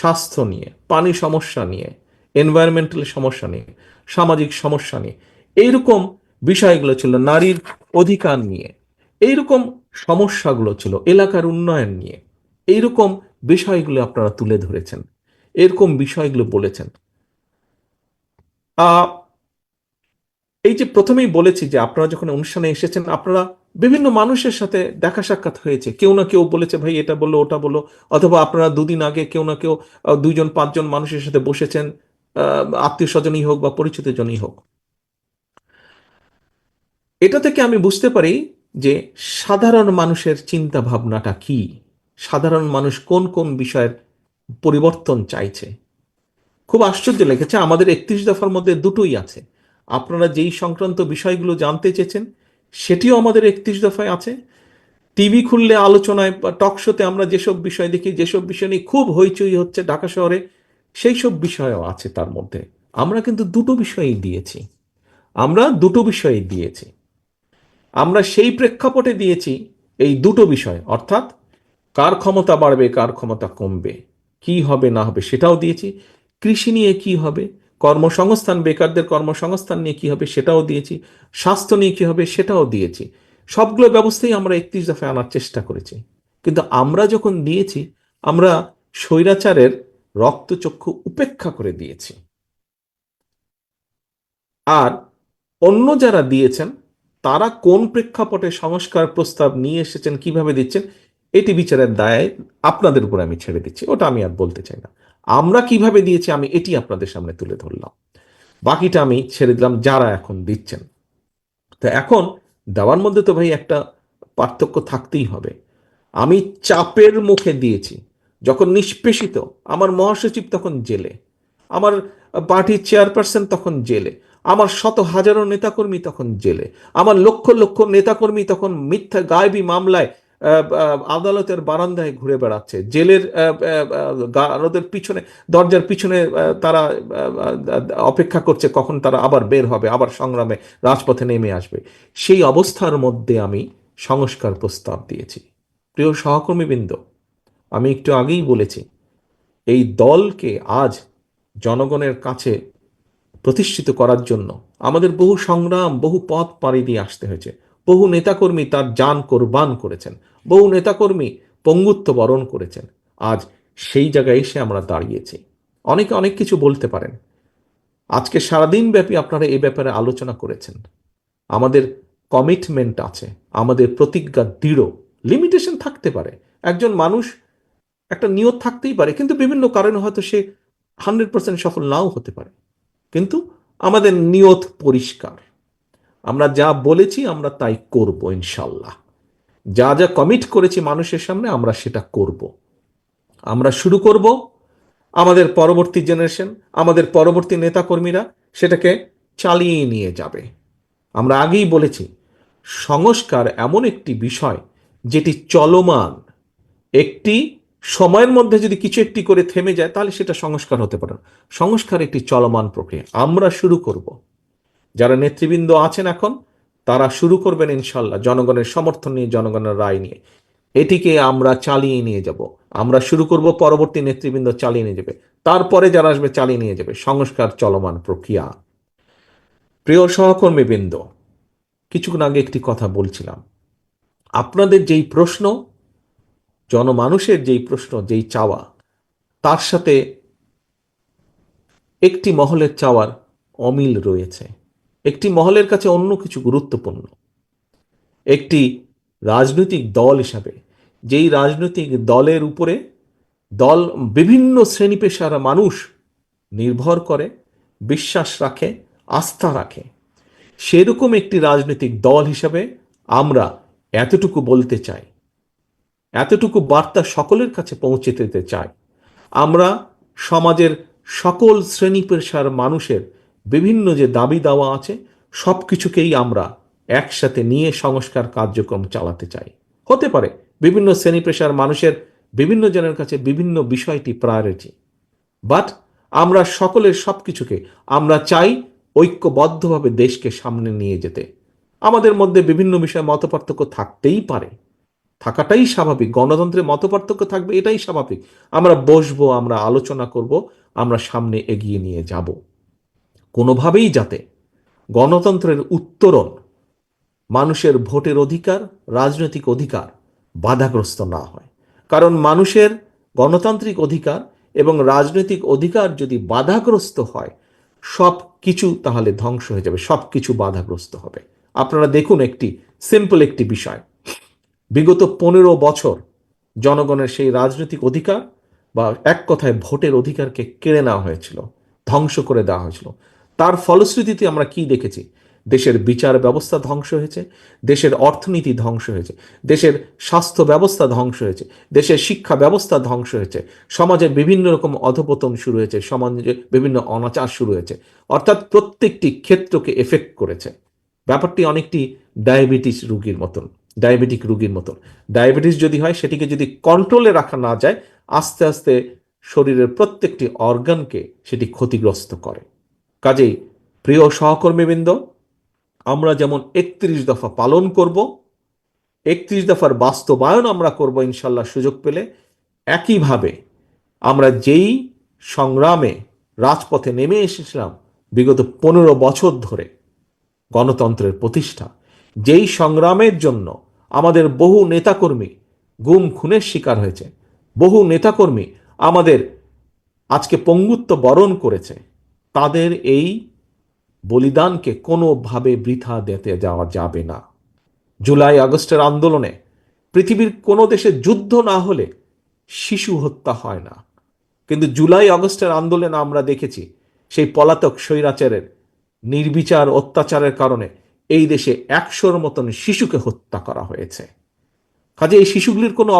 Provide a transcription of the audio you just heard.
স্বাস্থ্য নিয়ে, পানি সমস্যা নিয়ে এনভায়রনমেন্টাল সমস্যা নিয়ে, সামাজিক সমস্যা নিয়ে, এইরকম বিষয়গুলো ছিল নারীর অধিকার নিয়ে, এইরকম সমস্যাগুলো ছিল এলাকার উন্নয়ন নিয়ে, এইরকম বিষয়গুলো আপনারা তুলে ধরেছেন, এরকম বিষয়গুলো বলেছেন। এই যে প্রথমেই বলেছি যে আপনারা যখন অনুষ্ঠানে এসেছেন, আপনারা বিভিন্ন মানুষের সাথে দেখা সাক্ষাৎ হয়েছে। কেউ না কেউ বলেছে, ভাই, এটা বলল, ওটা বলল। অথবা আপনারা দুদিন আগে কেউ না কেউ দুইজন, পাঁচজন মানুষের সাথে বসেছেন আত্মীয় স্বজনই হোক বা পরিচিত জনই হোক। এটা থেকে আমি বুঝতে পারি যে সাধারণ মানুষের চিন্তা ভাবনাটা কি? সাধারণ মানুষ কোন কোন বিষয়ের পরিবর্তন চাইছে? খুব আশ্চর্য লেগেছে। আমাদের একত্রিশ দফার মধ্যে দুটোই আছে। আপনারা যেই সংক্রান্ত বিষয়গুলো জানতে চেয়েছেন সেটিও আমাদের একত্রিশ দফায় আছে। টিভি খুললে আলোচনায় বা টক শোতে আমরা যেসব বিষয় দেখি, যেসব বিষয় নিয়ে খুব হইচই হচ্ছে ঢাকা শহরে সেই সব বিষয়ও আছে তার মধ্যে। আমরা কিন্তু দুটো বিষয়ই দিয়েছি। আমরা দুটো বিষয়ই দিয়েছি। আমরা সেই প্রেক্ষাপটে দিয়েছি এই দুটো বিষয়, অর্থাৎ কার ক্ষমতা বাড়বে, কার ক্ষমতা কমবে, কি হবে, না হবে সেটাও দিয়েছি। কৃষি নিয়ে কি হবে কর্মসংস্থান, বেকারদের কর্মসংস্থান নিয়ে কি হবে সেটাও দিয়েছি, স্বাস্থ্য নিয়ে কি হবে সেটাও দিয়েছি। সবগুলো ব্যবস্থাই আমরা একত্রিশ দফায় আনার চেষ্টা করেছি। কিন্তু আমরা যখন দিয়েছি, আমরা স্বৈরাচারের রক্তচক্ষু উপেক্ষা করে দিয়েছি। আর অন্য যারা দিয়েছেন, তারা কোন প্রেক্ষাপটে সংস্কার প্রস্তাব নিয়ে এসেছেন, কীভাবে দিচ্ছেন, এটি বিচারের দায় আপনাদের উপর আমি ছেড়ে দিচ্ছি, ওটা আমি আর বলতে চাই না। আমরা কীভাবে দিয়েছি আমি এটি আপনাদের সামনে তুলে ধরলাম। বাকিটা আমি ছেড়ে দিলাম, যারা এখন দিচ্ছেন। তো এখন দেওয়ার মধ্যে তো ভাই একটা পার্থক্য থাকতেই হবে। আমি চাপের মুখে দিয়েছি, যখন নিষ্পেষিত, আমার মহাসচিব তখন জেলে, আমার পার্টির চেয়ারপারসন তখন জেলে, আমার শত হাজারো নেতাকর্মী তখন জেলে, আমার লক্ষ লক্ষ নেতাকর্মী তখন মিথ্যা, গায়েবী মামলায় আদালতের বারান্দায় ঘুরে বেড়াচ্ছে। জেলের আদালতের পিছনে, দরজার পিছনে তারা অপেক্ষা করছে কখন তারা আবার বের হবে, আবার সংগ্রামে রাজপথে নেমে আসবে। সেই অবস্থার মধ্যে আমি সংস্কার প্রস্তাব দিয়েছি। প্রিয় সহকর্মীবৃন্দ, আমি একটু আগেই বলেছি, এই দলকে আজ জনগণের কাছে প্রতিষ্ঠিত করার জন্য আমাদের বহু সংগ্রাম, বহু পথ পাড়ি দিয়ে আসতে হয়েছে। বহু নেতাকর্মী তার যান কোরবান করেছেন, বহু নেতাকর্মী পঙ্গুত্ব বরণ করেছেন। আজ সেই জায়গায় এসে আমরা দাঁড়িয়েছি। অনেকে অনেক কিছু বলতে পারেন। আজকে সারাদিন ব্যাপী আপনারা এ ব্যাপারে আলোচনা করেছেন। আমাদের কমিটমেন্ট আছে, আমাদের প্রতিজ্ঞা দৃঢ়। লিমিটেশন থাকতে পারে। একজন মানুষ একটা নিয়ত থাকতেই পারে, কিন্তু বিভিন্ন কারণে হয়তো সে হান্ড্রেড পার্সেন্ট সফল নাও হতে পারে। কিন্তু আমাদের নিয়ত পরিষ্কার। আমরা যা বলেছি, আমরা তাই করব ইনশাল্লাহ। যা যা কমিট করেছি মানুষের সামনে, আমরা সেটা করব। আমরা শুরু করব আমাদের পরবর্তী জেনারেশন আমাদের পরবর্তী নেতাকর্মীরা সেটাকে চালিয়ে নিয়ে যাবে। আমরা আগেই বলেছি, সংস্কার এমন একটি বিষয় যেটি চলমান। একটি সময়ের মধ্যে যদি কিছু একটি করে থেমে যায়, তাহলে সেটা সংস্কার হতে পারে সংস্কার একটি চলমান প্রক্রিয়া। আমরা শুরু করব। যারা নেতৃবৃন্দ আছেন এখন, তারা শুরু করবেন ইনশাল্লাহ জনগণের সমর্থন নিয়ে, জনগণের রায় নিয়ে। এটিকে আমরা চালিয়ে নিয়ে যাব। আমরা শুরু করব, পরবর্তী নেতৃবৃন্দ চালিয়ে নিয়ে যাবে। তারপরে যারা আসবে চালিয়ে নিয়ে যাবে। সংস্কার চলমান প্রক্রিয়া। প্রিয় সহকর্মীবৃন্দ, কিছুক্ষণ আগে একটি কথা বলছিলাম। আপনাদের যেই প্রশ্ন, জনমানুষের যেই প্রশ্ন, যেই চাওয়া, তার সাথে একটি মহলের চাওয়ার অমিল রয়েছে। একটি মহলের কাছে অন্য কিছু গুরুত্বপূর্ণ। একটি রাজনৈতিক দল হিসাবে, যেই রাজনৈতিক দলের উপরে দল বিভিন্ন শ্রেণি পেশার মানুষ নির্ভর করে, বিশ্বাস রাখে, আস্থা রাখে, সেরকম একটি রাজনৈতিক দল হিসাবে আমরা এতটুকু বলতে চাই, এতটুকু বার্তা সকলের কাছে পৌঁছে দিতে চাই। আমরা সমাজের সকল শ্রেণি পেশার মানুষের বিভিন্ন যে দাবি দাওয়া আছে সব কিছুকেই আমরা একসাথে নিয়ে সংস্কার কার্যক্রম চালাতে চাই। হতে পারে, বিভিন্ন শ্রেণি পেশার মানুষের বিভিন্ন জনের কাছে বিভিন্ন বিষয়টি প্রায়োরিটি বাট আমরা সকলের সব কিছুকে আমরা চাই ঐক্যবদ্ধভাবে দেশকে সামনে নিয়ে যেতে। আমাদের মধ্যে বিভিন্ন বিষয়ে মতপার্থক্য থাকতেই পারে। থাকাটাই স্বাভাবিক গণতন্ত্রের মতপার্থক্য থাকবে, এটাই স্বাভাবিক। আমরা বসবো, আমরা আলোচনা করব, আমরা সামনে এগিয়ে নিয়ে যাব। কোনোভাবেই যাতে গণতন্ত্রের উত্তরণ মানুষের ভোটের অধিকার, রাজনৈতিক অধিকার বাধাগ্রস্ত না হয়। কারণ মানুষের গণতান্ত্রিক অধিকার এবং রাজনৈতিক অধিকার যদি বাধাগ্রস্ত হয় সব কিছু তাহলে ধ্বংস হয়ে যাবে সব কিছু বাধাগ্রস্ত হবে। আপনারা দেখুন একটি সিম্পল একটি বিষয়। বিগত পনেরো বছর জনগণের সেই রাজনৈতিক অধিকার বা এক কথায় ভোটের অধিকারকে কেড়ে নেওয়া হয়েছিল, ধ্বংস করে দেওয়া হয়েছিল। তার ফলশ্রুতিতে আমরা কি দেখেছি? দেশের বিচার ব্যবস্থা ধ্বংস হয়েছে, দেশের অর্থনীতি ধ্বংস হয়েছে, দেশের স্বাস্থ্য ব্যবস্থা ধ্বংস হয়েছে, দেশের শিক্ষা ব্যবস্থা ধ্বংস হয়েছে সমাজে বিভিন্ন রকম অধপতন শুরু হয়েছে, সমাজে বিভিন্ন অনাচার শুরু হয়েছে। অর্থাৎ প্রত্যেকটি ক্ষেত্রকে এফেক্ট করেছে। ব্যাপারটি অনেকটি ডায়াবেটিস রোগীর মতন ডায়াবেটিক রোগীর মতন। ডায়াবেটিস যদি হয়, সেটিকে যদি কন্ট্রোলে রাখা না যায়, আস্তে আস্তে শরীরের প্রত্যেকটি অর্গানকে সেটি ক্ষতিগ্রস্ত করে। কাজেই প্রিয় সহকর্মীবৃন্দ, আমরা যেমন একত্রিশ দফা পালন করব, একত্রিশ দফার বাস্তবায়ন আমরা করব ইনশাল্লাহ সুযোগ পেলে, একইভাবে আমরা যেই সংগ্রামে রাজপথে নেমে এসেছিলাম বিগত পনেরো বছর ধরে গণতন্ত্রের প্রতিষ্ঠা, যেই সংগ্রামের জন্য আমাদের বহু নেতাকর্মী গুম খুনের শিকার হয়েছে, বহু নেতাকর্মী আমাদের আজকে পঙ্গুত্ব বরণ করেছে তাদের এই বলিদানকে কোনোভাবে বৃথা দিতে যাওয়া যাবে না। জুলাই আগস্টের আন্দোলনে পৃথিবীর কোনো দেশে যুদ্ধ না হলে শিশু হত্যা হয় না। কিন্তু জুলাই আগস্টের আন্দোলনে আমরা দেখেছি সেই পলাতক স্বৈরাচারের নির্বিচার অত্যাচারের কারণে এই দেশে একশোর মতন শিশুকে হত্যা করা হয়েছে। কাজে এই শিশুগুলির কোনো